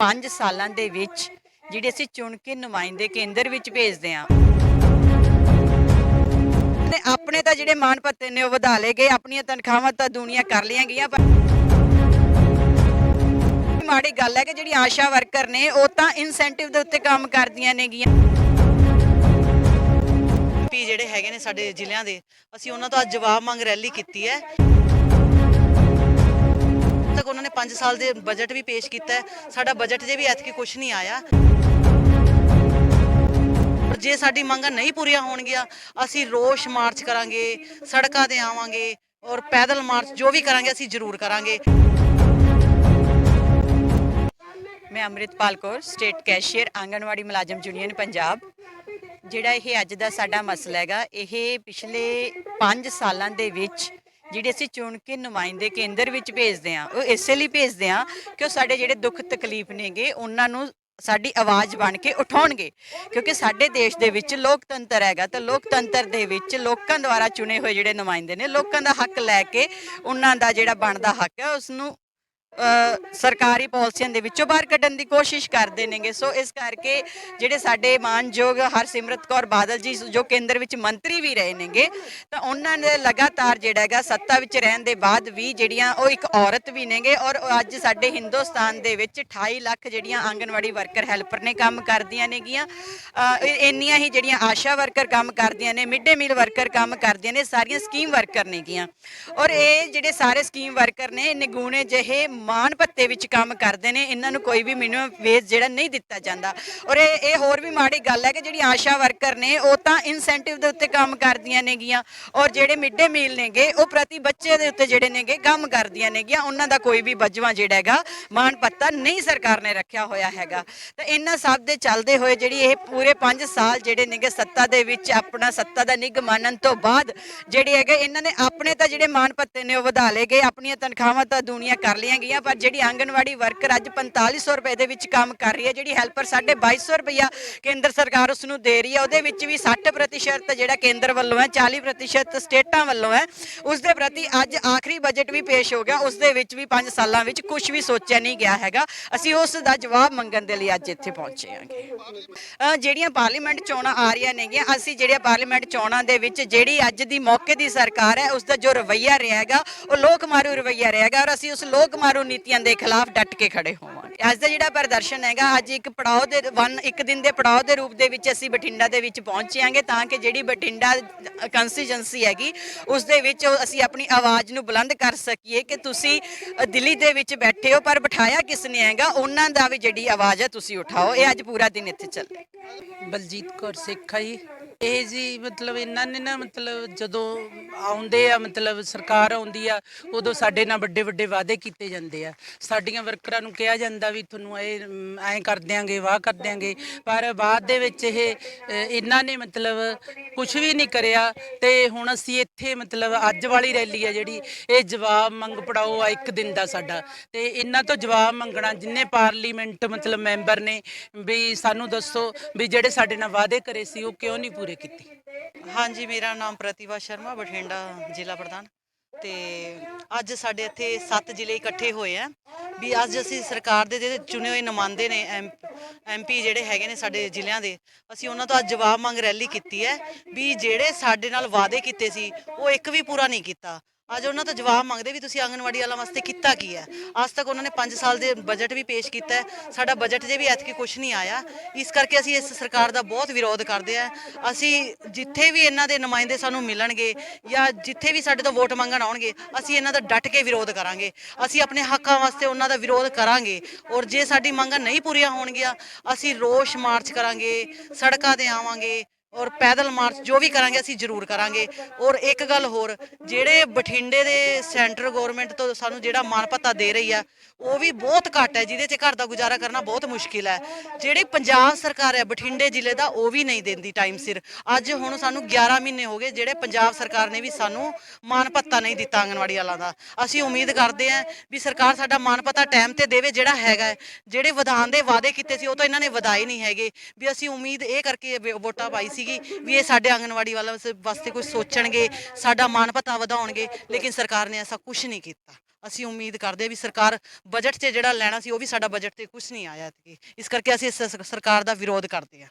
5 ਸਾਲਾਂ ਦੇ ਵਿੱਚ ਜਿਹੜੇ ਅਸੀਂ ਚੁਣ ਕੇ ਨੁਮਾਇੰਦੇ ਕੇਂਦਰ ਵਿੱਚ ਭੇਜਦੇ ਹਾਂ। ਨੇ ਆਪਣੇ ਤਾਂ ਜਿਹੜੇ ਮਾਣ ਭੱਤੇ ਨੇ ਉਹ ਵਧਾ ਲਏ ਗਏ, ਆਪਣੀਆਂ ਤਨਖਾਹਾਂ ਤਾਂ ਦੁਨੀਆ ਕਰ ਲਈਆਂ ਗਈਆਂ, ਪਰ ਮਾੜੀ ਗੱਲ ਹੈ ਕਿ ਜਿਹੜੀ ਆਸ਼ਾ ਵਰਕਰ ਨੇ ਉਹ ਤਾਂ ਇਨਸੈਂਟਿਵ ਦੇ ਉੱਤੇ ਕੰਮ ਕਰਦੀਆਂ ਨੇਗੀਆਂ ਪੀ ਜਿਹੜੇ ਹੈਗੇ ਨੇ ਸਾਡੇ ਜ਼ਿਲ੍ਹਿਆਂ ਦੇ, ਅਸੀਂ ਉਹਨਾਂ ਤੋਂ ਅੱਜ ਜਵਾਬ ਮੰਗ ਰੈਲੀ ਕੀਤੀ ਹੈ। ਤੱਕ ਉਹਨਾਂ ਨੇ 5 ਸਾਲ ਦੇ ਬਜਟ ਵੀ ਪੇਸ਼ ਕੀਤਾ ਹੈ, ਸਾਡਾ ਬਜਟ ਜੇ ਵੀ ਐਤਕੀ ਕੁਝ ਨਹੀਂ ਆਇਆ। ਜੇ ਸਾਡੀ ਮੰਗਾਂ ਨਹੀਂ ਪੂਰੀਆਂ ਹੋਣਗੀਆਂ, ਅਸੀਂ ਰੋਸ਼ ਮਾਰਚ ਕਰਾਂਗੇ, ਸੜਕਾਂ ਤੇ ਆਵਾਂਗੇ ਔਰ ਪੈਦਲ ਮਾਰਚ ਜੋ ਵੀ ਕਰਾਂਗੇ, ਅਸੀਂ ਜ਼ਰੂਰ ਕਰਾਂਗੇ। ਮੈਂ ਅੰਮ੍ਰਿਤਪਾਲ ਕੌਰ, ਸਟੇਟ ਕੈਸ਼ੀਅਰ, ਆਂਗਣਵਾੜੀ ਮੁਲਾਜ਼ਮ ਯੂਨੀਅਨ, ਪੰਜਾਬ। ਜਿਹੜਾ ਇਹ ਅੱਜ ਦਾ ਸਾਡਾ ਮਸਲਾ ਹੈਗਾ, ਇਹ ਪਿਛਲੇ 5 ਸਾਲਾਂ ਦੇ ਵਿੱਚ ਜਿਹੜੇ ਅਸੀਂ ਚੁਣ ਕੇ ਨੁਮਾਇੰਦੇ ਕੇਂਦਰ ਵਿੱਚ ਭੇਜਦੇ ਹਾਂ, ਉਹ ਇਸੇ ਲਈ ਭੇਜਦੇ ਹਾਂ ਕਿ ਉਹ ਸਾਡੇ ਜਿਹੜੇ ਦੁੱਖ ਤਕਲੀਫ ਨੇਗੇ, ਉਹਨਾਂ ਨੂੰ ਸਾਡੀ ਆਵਾਜ਼ ਬਣ ਕੇ ਉਠਾਉਣਗੇ। ਕਿਉਂਕਿ ਸਾਡੇ ਦੇਸ਼ ਦੇ ਵਿੱਚ ਲੋਕਤੰਤਰ ਹੈਗਾ ਤਾਂ ਲੋਕਤੰਤਰ ਦੇ ਵਿੱਚ ਲੋਕਾਂ ਦੁਆਰਾ ਚੁਣੇ ਹੋਏ ਜਿਹੜੇ ਨੁਮਾਇੰਦੇ ਨੇ, ਲੋਕਾਂ ਦਾ ਹੱਕ ਲੈ ਕੇ ਉਹਨਾਂ ਦਾ ਜਿਹੜਾ ਬਣਦਾ ਹੱਕ ਹੈ ਉਸ ਨੂੰ ਸਰਕਾਰੀ ਪਾਲਿਸੀਆਂ ਦੇ ਵਿੱਚੋਂ ਬਾਹਰ ਕੱਢਣ ਦੀ ਕੋਸ਼ਿਸ਼ ਕਰਦੇ ਨੇਗੇ। ਸੋ ਇਸ ਕਰਕੇ ਜਿਹੜੇ ਸਾਡੇ ਮਾਨਯੋਗ ਹਰਸਿਮਰਤ ਕੌਰ ਬਾਦਲ ਜੀ, ਜੋ ਕੇਂਦਰ ਵਿੱਚ ਮੰਤਰੀ ਵੀ ਰਹੇ ਨੇਗੇ, ਤਾਂ ਉਹਨਾਂ ਨੇ ਲਗਾਤਾਰ ਜਿਹੜਾ ਹੈਗਾ ਸੱਤਾ ਵਿੱਚ ਰਹਿਣ ਦੇ ਬਾਅਦ ਵੀ ਜਿਹੜੀਆਂ ਉਹ ਇੱਕ ਔਰਤ ਵੀ ਨੇਗੇ ਔਰ ਉਹ ਅੱਜ ਸਾਡੇ ਹਿੰਦੁਸਤਾਨ ਦੇ ਵਿੱਚ 28 ਲੱਖ ਜਿਹੜੀਆਂ ਆਂਗਨਵਾੜੀ ਵਰਕਰ, ਹੈਲਪਰ ਨੇ ਕੰਮ ਕਰਦੀਆਂ ਨੇਗੀਆਂ। ਇੰਨੀਆਂ ਹੀ ਜਿਹੜੀਆਂ ਆਸ਼ਾ ਵਰਕਰ ਕੰਮ ਕਰਦੀਆਂ ਨੇ ਮਿਡ ਡੇ ਮੀਲ ਵਰਕਰ ਕੰਮ ਕਰਦੀਆਂ ਨੇ, ਸਾਰੀਆਂ ਸਕੀਮ ਵਰਕਰ ਨੇਗੀਆਂ। ਔਰ ਇਹ ਜਿਹੜੇ ਸਾਰੇ ਸਕੀਮ ਵਰਕਰ ਨੇ ਨਿਗੂਣੇ ਜਿਹੇ ਮਾਨ ਭੱਤੇ ਵਿੱਚ ਕੰਮ ਕਰਦੇ ਨੇ, ਇਹਨਾਂ ਨੂੰ ਕੋਈ ਵੀ ਮਿਨੀਮਮ ਵੇਜ ਜਿਹੜਾ ਨਹੀਂ ਦਿੱਤਾ ਜਾਂਦਾ। ਔਰ ਇਹ ਇਹ ਹੋਰ ਵੀ ਮਾੜੀ ਗੱਲ ਹੈ ਕਿ ਜਿਹੜੀ ਆਸ਼ਾ ਵਰਕਰ ਨੇ, ਉਹ ਤਾਂ ਇਨਸੈਂਟਿਵ ਦੇ ਉੱਤੇ ਕੰਮ ਕਰਦੀਆਂ ਨੇਗੀਆਂ ਔਰ ਜਿਹੜੇ ਮਿਡ ਡੇ ਮੀਲ ਨੇਗੇ, ਉਹ ਪ੍ਰਤੀ ਬੱਚੇ ਦੇ ਉੱਤੇ ਜਿਹੜੇ ਨੇਗੇ, ਕੰਮ ਕਰਦੀਆਂ ਨੇਗੀਆਂ। ਉਹਨਾਂ ਦਾ ਕੋਈ ਵੀ ਬਜਵਾ ਜਿਹੜਾ ਹੈਗਾ ਮਾਨ ਭੱਤਾ ਨਹੀਂ ਸਰਕਾਰ ਨੇ ਰੱਖਿਆ ਹੋਇਆ ਹੈਗਾ। ਤਾਂ ਇਹਨਾਂ ਸਭ ਦੇ ਚੱਲਦੇ ਹੋਏ ਜਿਹੜੀ ਇਹ ਪੂਰੇ 5 ਸਾਲ ਜਿਹੜੇ ਨੇਗੇ ਸੱਤਾ ਦੇ ਵਿੱਚ, ਆਪਣਾ ਸੱਤਾ ਦਾ ਨਿੱਘ ਮਾਨਣ ਤੋਂ ਬਾਅਦ ਜਿਹੜੇ ਹੈਗੇ, ਇਹਨਾਂ ਨੇ ਆਪਣੇ ਤਾਂ ਜਿਹੜੇ ਮਾਨ ਭੱਤੇ ਨੇ, ਉਹ ਵਧਾ ਲਏ ਗਏ। ਆਪਣੀਆਂ ਤਨਖਾਹਾਂ ਤਾਂ ਦੁਨੀਆ ਕਰ ਲਈਆਂ ਗਈਆਂ। ਪਰ ਜਿਹੜੀ ਆਂਗਣਵਾੜੀ ਵਰਕਰ ਅੱਜ 4500 ਰੁਪਏ ਦੇ ਵਿੱਚ ਕੰਮ ਕਰ ਰਹੀ ਹੈ, ਜਿਹੜੀ ਹੈਲਪਰ ਸਾਡੇ 2200 ਰੁਪਇਆ ਕੇਂਦਰ ਸਰਕਾਰ ਉਸ ਨੂੰ ਦੇ ਰਹੀ ਹੈ, ਉਹਦੇ ਵਿੱਚ ਵੀ 60% ਜਿਹੜਾ ਕੇਂਦਰ ਵੱਲੋਂ ਹੈ 40% ਸਟੇਟਾਂ ਵੱਲੋਂ ਹੈ ਉਸ ਦੇ ਪ੍ਰਤੀ ਅੱਜ ਆਖਰੀ ਬਜਟ ਵੀ ਪੇਸ਼ ਹੋ ਗਿਆ ਉਸ ਦੇ ਵਿੱਚ ਵੀ 5 ਸਾਲਾਂ ਵਿੱਚ ਕੁਝ ਵੀ ਸੋਚਿਆ ਨਹੀਂ ਗਿਆ ਹੈਗਾ, ਅਸੀਂ ਉਸ ਦਾ ਜਵਾਬ ਮੰਗਣ ਦੇ ਲਈ ਅੱਜ ਇੱਥੇ ਪਹੁੰਚੇ ਹਾਂਗੇ। ਜਿਹੜੀਆਂ ਪਾਰਲੀਮੈਂਟ ਚੋਣਾਂ ਆ ਰਹੀਆਂ ਨੇਗੀਆਂ, ਅਸੀਂ ਜਿਹੜੀਆਂ ਪਾਰਲੀਮੈਂਟ ਚੋਣਾਂ ਦੇ ਵਿੱਚ, ਜਿਹੜੀ ਅੱਜ ਦੀ ਮੌਕੇ ਦੀ ਸਰਕਾਰ ਹੈ ਉਸ ਦਾ ਜੋ ਰਵੱਈਆ ਰਿਹਾ ਉਹ ਲੋਕ ਮਾਰੂ ਰਵੱਈਆ ਰਹੇਗਾ ਔਰ ਅਸੀਂ ਉਸ ਲੋਕ ਮਾਰੂ ਨੀਤੀਆਂ ਦੇ ਖਿਲਾਫ ਡਟ ਕੇ ਖੜੇ ਹੋਵਾਂਗੇ। ਅੱਜ ਦਾ ਜਿਹੜਾ ਪ੍ਰਦਰਸ਼ਨ ਹੈਗਾ, ਅੱਜ ਇੱਕ ਪੜਾਅ ਦੇ ਵਨ ਇੱਕ ਦਿਨ ਦੇ ਪੜਾਅ ਦੇ ਰੂਪ ਦੇ ਵਿੱਚ ਅਸੀਂ ਬਠਿੰਡਾ ਦੇ ਵਿੱਚ ਪਹੁੰਚਾਂਗੇ ਤਾਂ ਕਿ ਜਿਹੜੀ ਬਠਿੰਡਾ ਕੰਸਟੀਚੁਐਂਸੀ ਹੈਗੀ, ਉਸ ਦੇ ਵਿੱਚ ਅਸੀਂ ਆਪਣੀ ਆਵਾਜ਼ ਨੂੰ ਬੁਲੰਦ ਕਰ ਸਕੀਏ ਕਿ ਤੁਸੀਂ ਦਿੱਲੀ ਦੇ ਵਿੱਚ ਬੈਠੇ ਹੋ, ਪਰ ਬਿਠਾਇਆ ਕਿਸ ਨੇ ਹੈਗਾ? ਉਹਨਾਂ ਦਾ ਵੀ ਜਿਹੜੀ ਆਵਾਜ਼ ਹੈ, ਤੁਸੀਂ ਉਠਾਓ। ਇਹ ਅੱਜ ਪੂਰਾ ਦਿਨ ਇੱਥੇ ਚੱਲੇ ਬਲਜੀਤ ਕੌਰ ਸਿੱਖਾ ਜੀ, ਇਹ ਜੀ ਮਤਲਬ ਇਹਨਾਂ ਨੇ ਨਾ ਮਤਲਬ ਜਦੋਂ ਆਉਂਦੇ ਆ, ਮਤਲਬ ਸਰਕਾਰ ਆਉਂਦੀ ਆ, ਉਦੋਂ ਸਾਡੇ ਨਾਲ ਵੱਡੇ ਵੱਡੇ ਵਾਅਦੇ ਕੀਤੇ ਜਾਂਦੇ ਆ। ਸਾਡੀਆਂ ਵਰਕਰਾਂ ਨੂੰ ਕਿਹਾ ਜਾਂਦਾ ਵੀ ਤੁਹਾਨੂੰ ਇਹ ਐਂ ਕਰ ਦਿਆਂਗੇ, ਵਾਹ ਕਰ ਦਿਆਂਗੇ। ਪਰ ਬਾਅਦ ਦੇ ਵਿੱਚ ਇਹ ਇਹਨਾਂ ਨੇ ਮਤਲਬ ਕੁਝ ਵੀ ਨਹੀਂ ਕਰਿਆ ਤੇ ਹੁਣ ਅਸੀਂ ਇੱਥੇ ਮਤਲਬ ਅੱਜ ਵਾਲੀ ਰੈਲੀ ਆ ਜਿਹੜੀ, ਇਹ ਜਵਾਬ ਮੰਗ ਪੜਾਓ ਆ ਇੱਕ ਦਿਨ ਦਾ ਸਾਡਾ। ਤੇ ਇਹਨਾਂ ਤੋਂ ਜਵਾਬ ਮੰਗਣਾ, ਜਿੰਨੇ ਪਾਰਲੀਮੈਂਟ ਮਤਲਬ ਮੈਂਬਰ ਨੇ ਵੀ ਸਾਨੂੰ ਦੱਸੋ ਵੀ ਜਿਹੜੇ ਸਾਡੇ ਨਾਲ ਵਾਅਦੇ ਕਰੇ ਸੀ, ਉਹ ਕਿਉਂ ਨਹੀਂ ਪੂਰੇ ਕੀਤੇ? ਹਾਂਜੀ, ਮੇਰਾ ਨਾਮ ਪ੍ਰਤਿਭਾ ਸ਼ਰਮਾ, ਬਠਿੰਡਾ ਜ਼ਿਲ੍ਹਾ ਪ੍ਰਧਾਨ। ਤੇ ਅੱਜ ਸਾਡੇ ਇੱਥੇ 7 ਜ਼ਿਲ੍ਹੇ ਇਕੱਠੇ ਹੋਏ ਆ। ਵੀ ਅੱਜ ਅਸੀਂ ਸਰਕਾਰ ਦੇ ਜਿਹੜੇ ਚੁਣੇ ਹੋਏ ਨੁਮਾਇੰਦੇ ਨੇ ਐਮਪੀ ਜਿਹੜੇ ਹੈਗੇ ਨੇ ਸਾਡੇ ਜ਼ਿਲ੍ਹਿਆਂ ਦੇ, ਅਸੀਂ ਉਹਨਾਂ ਤੋਂ ਅੱਜ ਜਵਾਬ ਮੰਗ ਰੈਲੀ ਕੀਤੀ ਹੈ। ਵੀ ਜਿਹੜੇ ਸਾਡੇ ਨਾਲ ਵਾਅਦੇ ਕੀਤੇ ਸੀ, ਉਹ ਇੱਕ ਵੀ ਪੂਰਾ ਨਹੀਂ ਕੀਤਾ। ਅੱਜ ਉਹਨਾਂ ਤੋਂ ਜਵਾਬ ਮੰਗਦੇ ਵੀ ਤੁਸੀਂ ਆਂਗਨਵਾੜੀ ਵਾਲਾ ਵਾਸਤੇ ਕੀਤਾ ਕੀ ਹੈ? ਅੱਜ ਤੱਕ ਉਹਨਾਂ ਨੇ 5 ਸਾਲ ਦੇ ਬਜਟ ਵੀ ਪੇਸ਼ ਕੀਤਾ ਹੈ। ਸਾਡਾ ਬਜਟ ਜੇ ਵੀ ਐਤਕੀ ਕੁਝ ਨਹੀਂ ਆਇਆ, ਇਸ ਕਰਕੇ ਅਸੀਂ ਇਸ ਸਰਕਾਰ ਦਾ ਬਹੁਤ ਵਿਰੋਧ ਕਰਦੇ ਆ ਅਸੀਂ ਜਿੱਥੇ ਵੀ ਇਹਨਾਂ ਦੇ ਨੁਮਾਇੰਦੇ ਸਾਨੂੰ ਮਿਲਣਗੇ ਜਾਂ ਜਿੱਥੇ ਵੀ ਸਾਡੇ ਤੋਂ ਵੋਟ ਮੰਗਣ ਆਉਣਗੇ, ਅਸੀਂ ਇਹਨਾਂ ਦਾ ਡਟ ਕੇ ਵਿਰੋਧ ਕਰਾਂਗੇ। ਅਸੀਂ ਆਪਣੇ ਹੱਕਾਂ ਵਾਸਤੇ ਉਹਨਾਂ ਦਾ ਵਿਰੋਧ ਕਰਾਂਗੇ ਔਰ ਜੇ ਸਾਡੀ ਮੰਗਾਂ ਨਹੀਂ ਪੂਰੀਆਂ ਹੋਣਗੀਆਂ, ਅਸੀਂ ਰੋਸ਼ ਮਾਰਚ ਕਰਾਂਗੇ, ਸੜਕਾਂ ਤੇ ਆਵਾਂਗੇ। ਔਰ ਪੈਦਲ ਮਾਰਚ ਜੋ ਵੀ ਕਰਾਂਗੇ, ਅਸੀਂ ਜ਼ਰੂਰ ਕਰਾਂਗੇ। ਔਰ ਇੱਕ ਗੱਲ ਹੋਰ, ਜਿਹੜੇ ਬਠਿੰਡੇ ਦੇ ਸੈਂਟਰ ਗਵਰਨਮੈਂਟ ਤੋਂ ਸਾਨੂੰ ਜਿਹੜਾ ਮਾਨ ਭੱਤਾ ਦੇ ਰਹੀ ਆ, ਉਹ ਵੀ ਬਹੁਤ ਘੱਟ ਹੈ, ਜਿਹਦੇ 'ਚ ਘਰ ਦਾ ਗੁਜ਼ਾਰਾ ਕਰਨਾ ਬਹੁਤ ਮੁਸ਼ਕਿਲ ਹੈ। ਜਿਹੜੀ ਪੰਜਾਬ ਸਰਕਾਰ ਹੈ, ਬਠਿੰਡੇ ਜ਼ਿਲ੍ਹੇ ਦਾ, ਉਹ ਵੀ ਨਹੀਂ ਦਿੰਦੀ ਟਾਈਮ ਸਿਰ। ਅੱਜ ਹੁਣ ਸਾਨੂੰ 11 ਮਹੀਨੇ ਹੋ ਗਏ, ਜਿਹੜੇ ਪੰਜਾਬ ਸਰਕਾਰ ਨੇ ਵੀ ਸਾਨੂੰ ਮਾਨ ਭੱਤਾ ਨਹੀਂ ਦਿੱਤਾ ਆਂਗਣਵਾੜੀ ਵਾਲਾਂ ਦਾ। ਅਸੀਂ ਉਮੀਦ ਕਰਦੇ ਹਾਂ ਵੀ ਸਰਕਾਰ ਸਾਡਾ ਮਾਨ ਭੱਤਾ ਟਾਈਮ ਤੇ ਦੇਵੇ, ਜਿਹੜਾ ਹੈਗਾ ਜਿਹੜੇ ਵਿਧਾਨ ਦੇ ਵਾਅਦੇ ਕੀਤੇ ਸੀ, ਉਹ ਤਾਂ ਇਹਨਾਂ ਨੇ ਵਧਾਏ ਨਹੀਂ ਹੈਗੇ। ਵੀ ਅਸੀਂ ਉਮੀਦ ਇਹ ਕਰਕੇ ਵੋਟਾਂ ਪਾਈ ਸੀ ਸੀਗੀ ਵੀ ਇਹ ਸਾਡੇ ਆਂਗਨਵਾੜੀ ਵਾਲਾ ਵਾਸਤੇ ਕੁਝ ਸੋਚਣਗੇ, ਸਾਡਾ ਮਾਣ ਭਤਾ ਵਧਾਉਣਗੇ, ਲੇਕਿਨ ਸਰਕਾਰ ਨੇ ਐਸਾ ਕੁਝ ਨਹੀਂ ਕੀਤਾ। ਅਸੀਂ ਉਮੀਦ ਕਰਦੇ ਹਾਂ ਵੀ ਸਰਕਾਰ ਬਜਟ 'ਚ ਜਿਹੜਾ ਲੈਣਾ ਸੀ ਉਹ ਵੀ ਸਾਡਾ ਬਜਟ ਤੇ ਕੁਝ ਨਹੀਂ ਆਇਆ ਐਤਕੀ। ਇਸ ਕਰਕੇ ਅਸੀਂ ਇਸ ਸਰਕਾਰ ਦਾ ਵਿਰੋਧ ਕਰਦੇ ਹਾਂ।